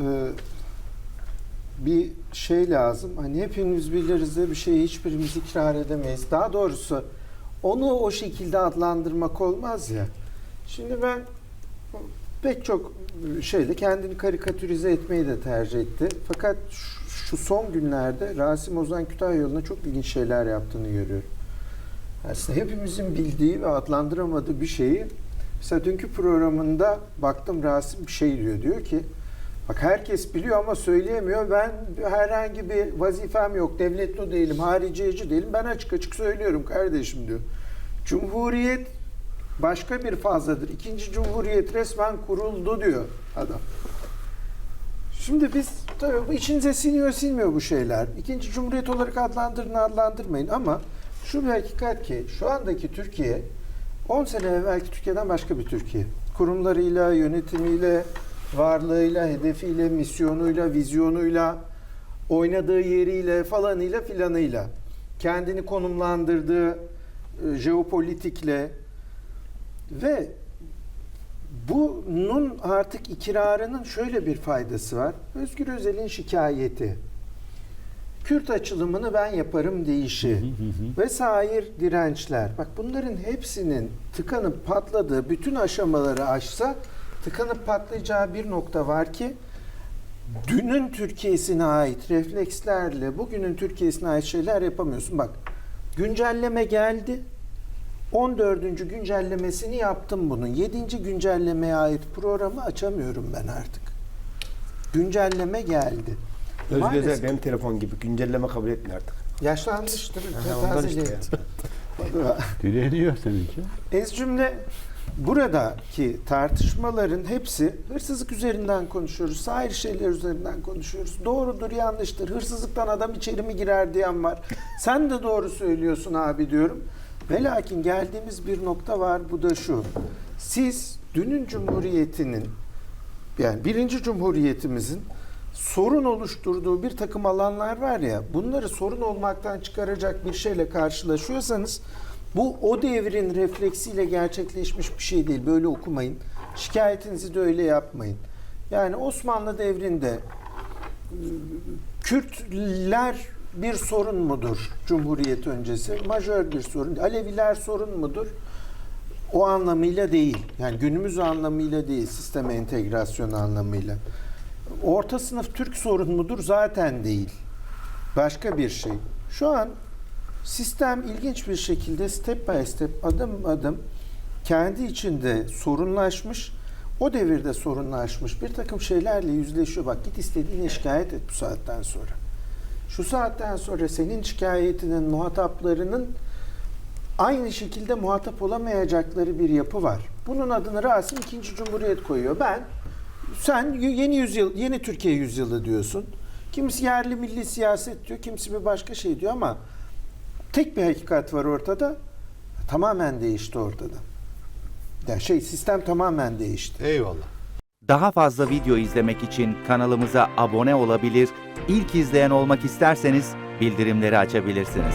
e, bir şey lazım. Hani hepimiz biliriz de bir şeyi hiçbirimiz ikrar edemeyiz. Daha doğrusu onu o şekilde adlandırmak olmaz ya. Şimdi ben pek çok şeyde kendini karikatürize etmeyi de tercih etti. Fakat şu- son günlerde Rasim Ozan Kütahya yoluna çok ilginç şeyler yaptığını görüyorum. Aslında hepimizin bildiği ve adlandıramadığı bir şeyi mesela dünkü programında baktım Rasim bir şey diyor. Diyor ki bak herkes biliyor ama söyleyemiyor. Ben herhangi bir vazifem yok. Devletli değilim, hariciyeci değilim. Ben açık açık söylüyorum kardeşim diyor. Cumhuriyet başka bir fazladır. İkinci Cumhuriyet resmen kuruldu diyor adam. Şimdi biz tabii bu içinize siniyor sinmiyor bu şeyler. İkinci Cumhuriyet olarak adlandırın adlandırmayın ama şu bir hakikat ki şu andaki Türkiye 10 sene evvelki Türkiye'den başka bir Türkiye. Kurumlarıyla, yönetimiyle, varlığıyla, hedefiyle, misyonuyla, vizyonuyla, oynadığı yeriyle falanıyla filanıyla, kendini konumlandırdığı e, jeopolitikle ve bunun artık ikrarının şöyle bir faydası var. Özgür Özel'in şikayeti. Kürt açılımını ben yaparım deyişi vesaire dirençler. Bak bunların hepsinin tıkanıp patladığı bütün aşamaları aşsa tıkanıp patlayacağı bir nokta var ki dünün Türkiye'sine ait reflekslerle bugünün Türkiye'sine ait şeyler yapamıyorsun. Bak güncelleme geldi. 14. güncellemesini yaptım bunun. 7. güncellemeye ait programı açamıyorum ben artık. Güncelleme geldi. Özgür Maalesef Özel benim telefon gibi güncelleme kabul etmiyor artık. yaşlanmıştır. Aha, ondan işte Direniyor seninki. Ez cümle buradaki tartışmaların hepsi hırsızlık üzerinden konuşuyoruz. Sair şeyler üzerinden konuşuyoruz. Doğrudur yanlıştır. Hırsızlıktan adam içeri mi girer diyen var. Sen de doğru söylüyorsun abi diyorum. Ve lakin geldiğimiz bir nokta var. Bu da şu. Siz dünün cumhuriyetinin yani birinci cumhuriyetimizin sorun oluşturduğu bir takım alanlar var ya bunları sorun olmaktan çıkaracak bir şeyle karşılaşıyorsanız bu o devrin refleksiyle gerçekleşmiş bir şey değil. Böyle okumayın. Şikayetinizi de öyle yapmayın. Yani Osmanlı devrinde Kürtler bir sorun mudur Cumhuriyet öncesi? Majör bir sorun. Aleviler sorun mudur? O anlamıyla değil. Yani günümüz anlamıyla değil. Sisteme entegrasyon anlamıyla. Orta sınıf Türk sorun mudur? Zaten değil. Başka bir şey. Şu an sistem ilginç bir şekilde step by step adım adım kendi içinde sorunlaşmış o devirde sorunlaşmış bir takım şeylerle yüzleşiyor. Bak git istediğine şikayet et bu saatten sonra. Şu saatten sonra senin şikayetinin muhataplarının aynı şekilde muhatap olamayacakları bir yapı var. Bunun adını Rasim 2. Cumhuriyet koyuyor. Ben sen yeni yüzyıl, yeni Türkiye yüzyılı diyorsun. Kimisi yerli milli siyaset diyor, kimisi bir başka şey diyor ama tek bir hakikat var ortada. Tamamen değişti ortada. Yani şey sistem tamamen değişti. Eyvallah. Daha fazla video izlemek için kanalımıza abone olabilir, ilk izleyen olmak isterseniz bildirimleri açabilirsiniz.